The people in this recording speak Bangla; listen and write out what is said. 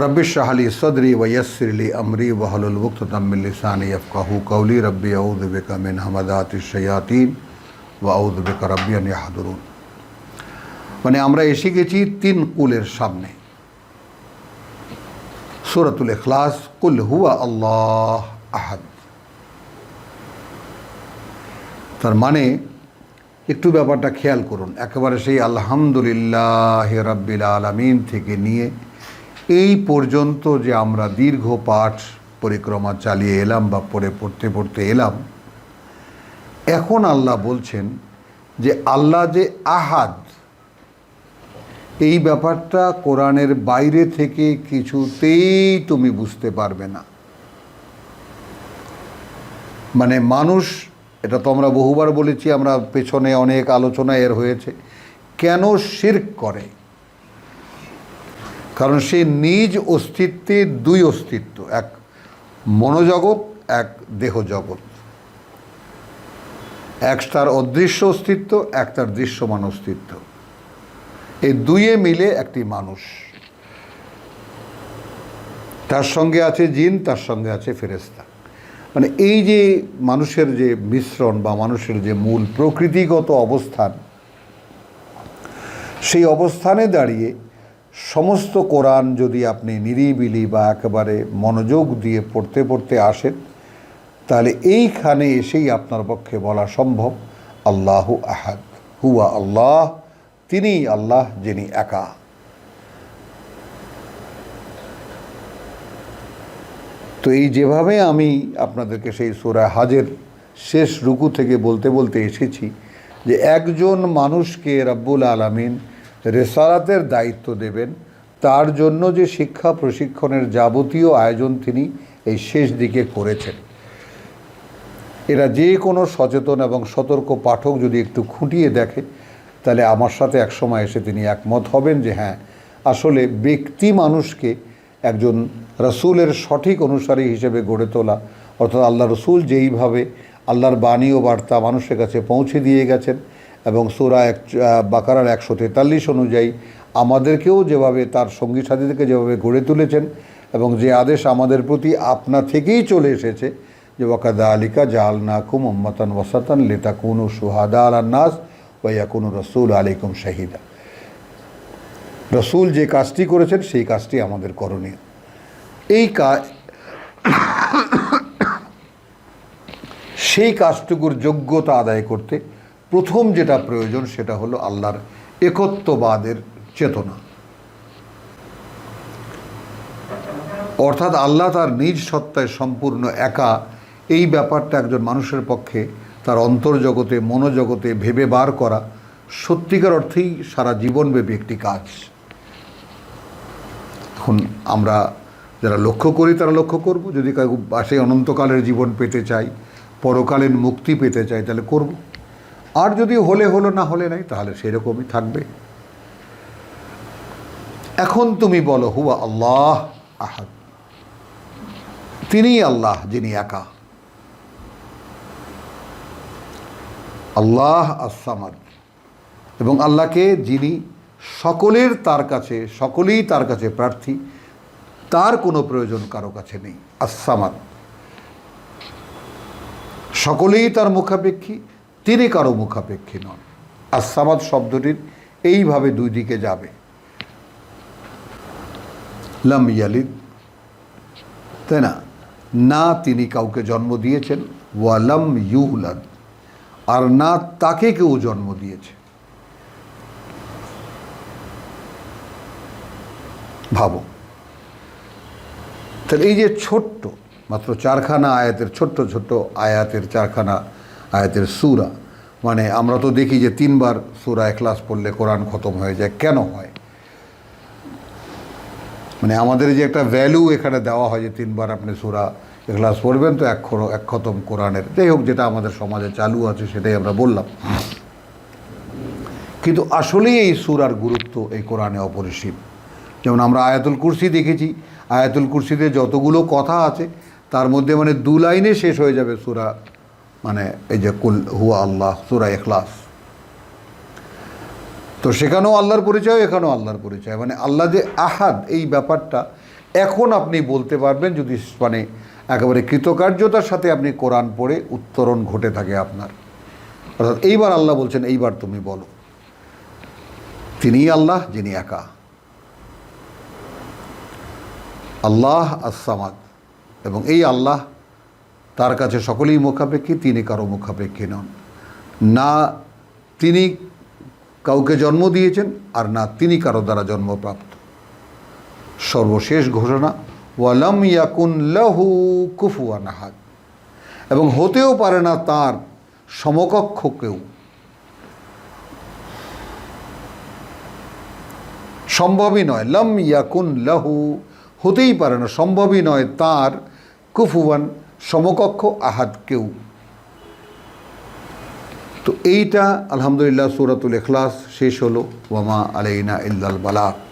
রব্বি শাহলি সদরি ওয়সরলি আমরি ওহলুল মুক্তামিলসানি আফকাহু কৌলি রব্বি আউদ্দিকা মিন হামাদাতি সয়াতিন ও আউদ্দিকা রব্বি হাদুরুন মানে আমরা এসে গেছি তিন কুলের সামনে। সুরতুল এখলাস কুল হুয়া আল্লাহ আহাদ। তার মানে একটু ব্যাপারটা খেয়াল করুন। একেবারে সেই আলহামদুলিল্লাহ রব্বিল আলমিন থেকে নিয়ে এই পর্যন্ত যে আমরা দীর্ঘ পাঠ পরিক্রমা চালিয়ে এলাম বা পড়ে পড়তে পড়তে এলাম, এখন আল্লাহ বলছেন যে আল্লাহ যে আহাদ, এই ব্যাপারটা কোরআনের বাইরে থেকে কিছুতেই তুমি বুঝতে পারবে না। মানে মানুষ, এটা তো আমরা বহুবার বলেছি, আমরা পেছনে অনেক আলোচনা এর হয়েছে, কেন শির্ক করে? কারণ সে নিজ অস্তিত্বে দুই অস্তিত্ব, এক মনোজগৎ, এক দেহ জগৎ এক তার অদৃশ্য অস্তিত্ব, এক তার দৃশ্যমান অস্তিত্ব। এই দুইয়ে মিলে একটি মানুষ। তার সঙ্গে আছে জিন, তার সঙ্গে আছে ফেরেস্তা মানে এই যে মানুষের যে মিশ্রণ বা মানুষের যে মূল প্রকৃতিগত অবস্থান, সেই অবস্থানে দাঁড়িয়ে সমস্ত কোরআন যদি আপনি নিরিবিলি বা একেবারে মনোযোগ দিয়ে পড়তে পড়তে আসেন, তাহলে এইখানে এসেই আপনার পক্ষে বলা সম্ভব, আল্লাহ আহাদ, হুয়া আল্লাহ, তিনিই আল্লাহ যিনি একা। তো এই যেভাবে আমি আপনাদেরকে সেই সোরা হাজের শেষ রুকু থেকে বলতে বলতে এসেছি যে একজন মানুষকে রব্বুল আলমিন রেসারাতের দায়িত্ব দেবেন। তার জন্য যে শিক্ষা প্রশিক্ষণের যাবতীয় আয়োজন তিনি এই শেষ দিকে করেছেন। এরা যে কোনো সচেতন এবং সতর্ক পাঠক যদি একটু খুঁটিয়ে দেখে, তাহলে আমার সাথে একসময় এসে তিনি একমত হবেন যে হ্যাঁ আসলে ব্যক্তি মানুষকে একজন রসুলের সঠিক অনুসারী হিসেবে গড়ে তোলা, অর্থাৎ আল্লাহ রসুল যেইভাবে আল্লাহর বাণী ও বার্তা মানুষের কাছে পৌঁছে দিয়ে গেছেন এবং সুরা এক বাকারার একশো তেতাল্লিশ অনুযায়ী আমাদেরকেও যেভাবে তার সঙ্গী সাথীদেরকে যেভাবে গড়ে তুলেছেন এবং যে আদেশ আমাদের প্রতি আপনা থেকেই চলে এসেছে, যে ওয়াকাদা আলিকা জাল নাকুম মোহাম্মতান ওয়াসাতান লেতাকুনু সুহাদা আলান্নাস ওয়াকুনু রসুল আলিকুম শাহিদা। রসুল যে কাজটি করেছেন সেই কাজটি আমাদের করণীয়। এই কাজ সেই কাজটুকুর যোগ্যতা আদায় করতে প্রথম যেটা প্রয়োজন সেটা হলো আল্লাহর একত্ববাদের চেতনা। অর্থাৎ আল্লাহ তার নিজ সত্তায় সম্পূর্ণ একা, এই ব্যাপারটা একজন মানুষের পক্ষে তার অন্তর্জগতে, মনোজগতে ভেবে বার করা সত্যিকার অর্থেই সারা জীবনব্যাপী একটি কাজ। এখন আমরা যারা লক্ষ্য করি তারা লক্ষ্য করব। যদি সেই অনন্তকালের জীবন পেতে চাই পরকালীন মুক্তি পেতে চাই তাহলে করব। আর যদি হলে হলো না হলে নাই, তাহলে সেরকমই থাকবে। এখন তুমি বলো, হুয়া আল্লাহ আহাদ। তিনিই আল্লাহ যিনি একা। আল্লাহ আসামাদ এবং আল্লাহকে যিনি সকলের তার কাছে, সকলেই তার কাছে প্রার্থী, তার কোনো প্রয়োজন কারও কাছে নেই। আসামাদ সকলেই তার মুখাপেক্ষী তিনি কারও মুখাপেক্ষী নন। আর সামাদ শব্দটির এইভাবে দুই দিকে যাবে। লাম ইয়ালিদ তাই না না তিনি কাউকে জন্ম দিয়েছেন ওয়ালাম ইউলাদ, আর না তাকে কেউ জন্ম দিয়েছে। ভাবো। তাহলে এই যে ছোট্ট, মাত্র চারখানা আয়াতের, ছোট্ট ছোট্ট আয়াতের চারখানা আয়াতের সুরা। মানে আমরা তো দেখি যে তিনবার সুরা ক্লাস পড়লে কোরআন খতম হয়ে যায়। কেন হয়? মানে আমাদের যে একটা ভ্যালু এখানে দেওয়া হয় যে তিনবার আপনি সুরা ক্লাস পড়বেন, তো এক এক খতম কোরআনের। যাই হোক, যেটা আমাদের সমাজে চালু আছে সেটাই আমরা বললাম। কিন্তু আসলেই এই সুরার গুরুত্ব এই কোরআনে অপরিসীম। যেমন আমরা আয়াতুল কুরসি দেখেছি। আয়াতুল কুরসিতে যতগুলো কথা আছে, তার মধ্যে মানে দু লাইনে শেষ হয়ে যাবে সুরা মানে এই যে কুল হুয়া আল্লাহ, সুরা এখলাস তো সেখানেও আল্লাহর পরিচয়, এখানেও আল্লাহর পরিচয়। মানে আল্লাহ যে আহাদ, এই ব্যাপারটা এখন আপনি বলতে পারবেন যদি মানে একেবারে কৃতকার্যতার সাথে আপনি কোরআন পড়ে উত্তরণ ঘটে থাকে আপনার। অর্থাৎ এইবার আল্লাহ বলছেন, এইবার তুমি বলো। তিনিই আল্লাহ, যিনি একা। আল্লাহ আসামাদ এবং এই আল্লাহ তার কাছে সকলেই মুখাপেক্ষী, তিনি কারও মুখাপেক্ষী নন। না তিনি কাউকে জন্ম দিয়েছেন আর না তিনি কারও দ্বারা জন্মপ্রাপ্ত। সর্বশেষ ঘোষণা, ওয়ালাম ইয়াকুন লাহু কুফুয়ান আহাদ। এবং হতেও পারে না তার সমকক্ষ কেউ। সম্ভবই নয়, লম ইয়াকুন লাহু, হতেই পারে না, সম্ভবই নয় তার কুফুয়ান সমকক্ষ আহাদ কেউ। তো এইটা আলহামদুলিল্লাহ সুরাতুল এখলাস শেষ হলো। ওয়ামা আলাইনা ইল্লাল বালাক